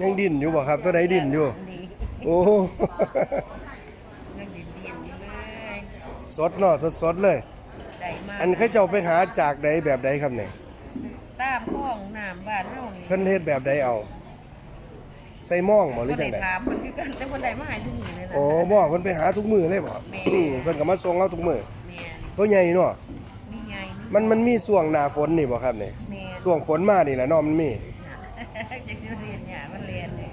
ยังดิ้นอยู่บ่ครับ ตัวใดดิ้นอยู่นี่โอ้ยังดินดินอยู่เลยสดเนาะสดสดๆเลย ได้มากอันเขาเจ้าไปหาจากใดแบบใดครับเนี่ยตามห้องน้ำบ้านเฮานี่เพิ่นเฮ็ดแบบใดเอา ใส่หม่องบ่หรือบ่จัได้งไดถามมันคือกันแต่คนใดมาให้ทุกมื้อเลยนะโอ้บ่เพิ่นไปหาทุกมื้อเลยบ่แม่เพิ่นก็มาส่งเอาทุกมื้อแม่นตัวใหญ่เนาะนี่ไงมันมันมีช่วงหน้าฝนนี่บ่ครับเนี่ยแม่นช่วงฝนมานี่แหละเนาะมันมี จะคือเรียนห ยามันเรียนเลย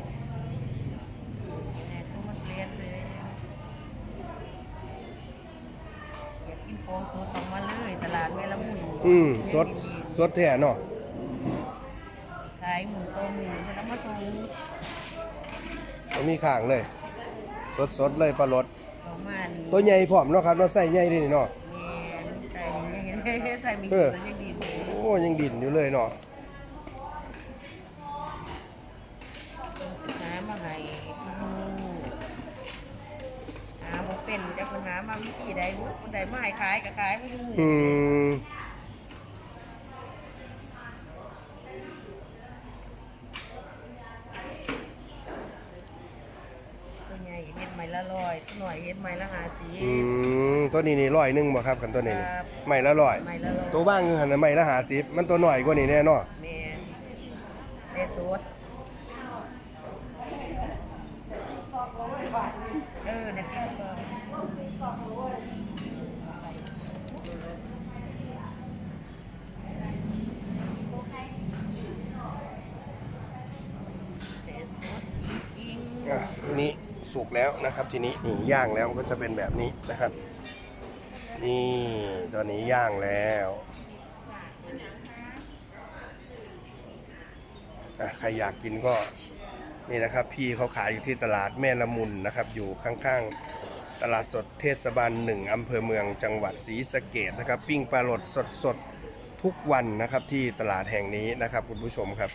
แม่ทุกมันเรียนเลยอยากกินโฟมสดออกมาเลยตลาดแม่ละมุนอืมสดสดแท้เนาะขายหมูต้มหมูมันต้องมาส่งบ่มีข้างเลย สดสดเลยปลาลดประมาณตัวใหญ่พร้อมเนาะครับเนาะใส่ใหญ่ด้นี่เนาะแม่ใส่ใส่มีเออแล้วยังดีเลยโอ้ยังดิ่นอยู่เลยเนาะ บ่เป็นจะคนหามาวิธีใดบุคนใดมาให้ขายก็ขายไม่รู้อืมตัวใหญ่เฮ็ดไม้ละร้อยตัวหน่อยเฮ็ดไม้ละห้าสิอืบ มตัวนี้นี่ร้อยหนึงบ่ครับกันตัวนี้นี่ครับไม่ละร้อยไม้ละร้อย ตัวบ้างคือหันน่ะไม่ละ50มันตัวน้อยกว่านี้แน่เนาะแม่ได้สดเออได้กินก่อนได้สดจริงๆ อะทีนี้สุกแล้วนะครับ ทีนี้นี่ย่างแล้วก็จะเป็นแบบนี้นะครับ นี่ตอนนี้ย่างแล้วอะใครอยากกินก็นี่นะครับ พี่เขาขายอยู่ที่ตลาดแม่ละมุนนะครับ อยู่ข้างๆตลาดสดเทศบาลหนึ่งอำเภอเมืองจังหวัดศรีสะเกดนะครับ ปิ้งปลาหลดสดๆทุกวันนะครับที่ตลาดแห่งนี้นะครับคุณผู้ชมครับ